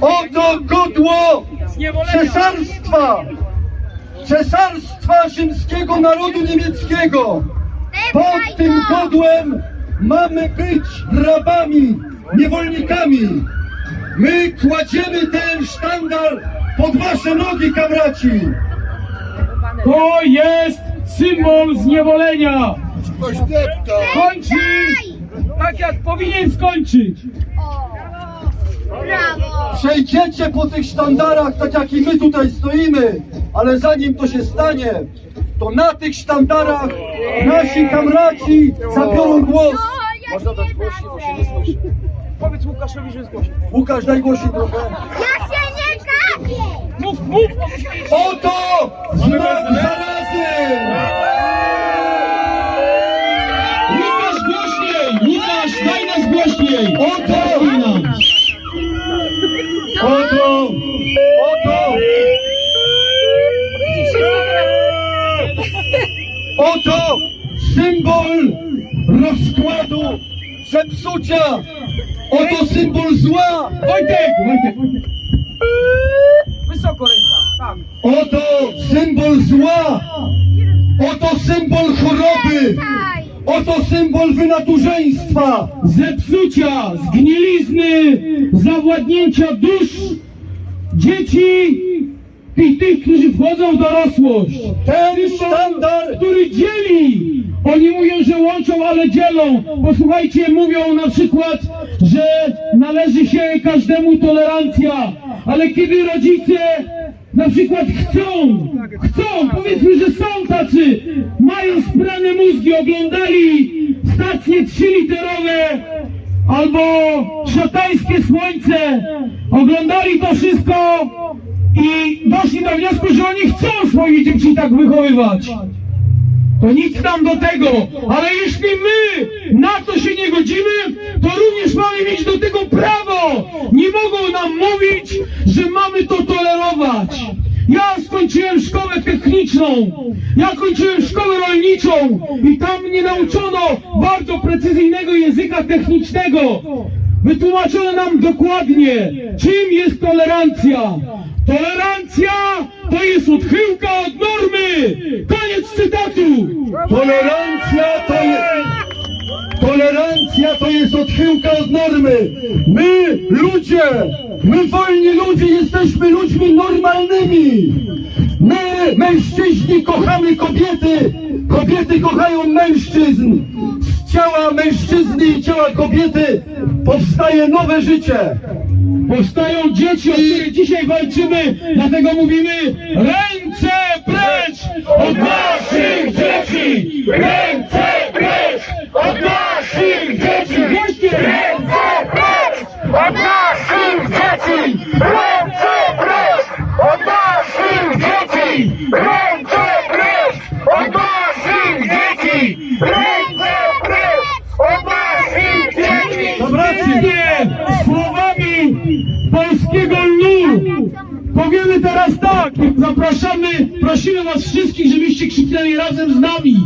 Oto godło cesarstwa, cesarstwa rzymskiego narodu niemieckiego. Pod tym godłem mamy być rabami, niewolnikami. My kładziemy ten sztandar pod wasze nogi, kamraci. To jest symbol zniewolenia. Kończy tak jak powinien skończyć. Przejdziecie po tych sztandarach, tak jak i my tutaj stoimy, ale zanim to się stanie, to na tych sztandarach nasi kamraci zabiorą głos. O, ja się nie gapię! Powiedz Łukaszowi, że zgłosi. Łukasz, daj głośniej trochę. Ja się nie gapię! Mów, mów! Oto znak zarazy! Oto, oto, oto symbol rozkładu, zepsucia. Oto symbol zła. Wojtek! Wojtek! Wysoko ręka, tak. Oto symbol zła. Oto symbol choroby. Oto symbol wynaturzeństwa. Zepsucia, zgnilizny, zawładnięcia dusz dzieci i tych, którzy wchodzą w dorosłość. Ten sztandar który dzieli. Oni mówią, że łączą, ale dzielą. Posłuchajcie, mówią na przykład, że należy się każdemu tolerancja, ale kiedy rodzice na przykład chcą, chcą, powiedzmy, że są tacy, mają sprane mózgi, oglądali stacje trzyliterowe albo szatańskie słońce, oglądali to wszystko i doszli do wniosku, że oni chcą swoje dzieci tak wychowywać. To nic nam do tego, ale jeśli my na to się nie godzimy, to również mamy mieć do tego prawo. Nie mogą nam mówić, że mamy to tolerować. Ja skończyłem szkołę techniczną, ja kończyłem szkołę rolniczą i tam mnie nauczono bardzo precyzyjnego języka technicznego. Wytłumaczono nam dokładnie, czym jest tolerancja. Tolerancja to jest odchyłka od normy. Koniec cytatu. Tolerancja to jest... Tolerancja to jest odchyłka od normy. My, ludzie, my wolni ludzie jesteśmy ludźmi normalnymi. My, mężczyźni, kochamy kobiety. Kobiety kochają mężczyzn. Z ciała mężczyzny i ciała kobiety powstaje nowe życie. Powstają dzieci, o które dzisiaj walczymy, dlatego mówimy ręce precz od naszych dzieci! Polskiego ludu powiemy teraz tak, zapraszamy, prosimy was wszystkich, żebyście krzyknęli razem z nami.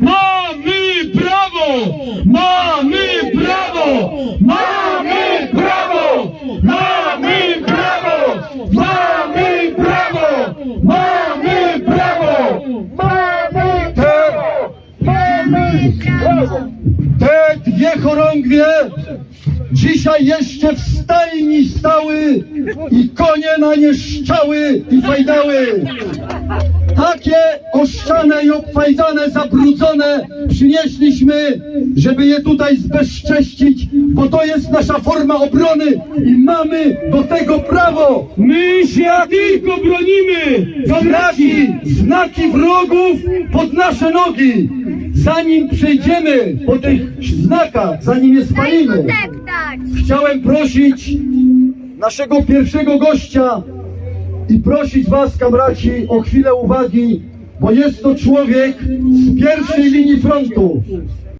Mamy prawo! Mamy prawo! Mamy prawo! Mamy prawo! Mamy prawo! Mamy prawo! Mamy Te, Mamy prawo! te dwie chorągwie dzisiaj jeszcze w stajni stały i konie na nie szczały i fajdały. Takie oszczane i obfajdane, zabrudzone przynieśliśmy, żeby je tutaj zbezcześcić, bo to jest nasza forma obrony i mamy do tego prawo. My się tylko bronimy! Znaki, znaki wrogów pod nasze nogi. Zanim przejdziemy po tych znakach, zanim je spalimy! Chciałem prosić naszego pierwszego gościa i prosić was, kamraci, o chwilę uwagi, bo jest to człowiek z pierwszej linii frontu.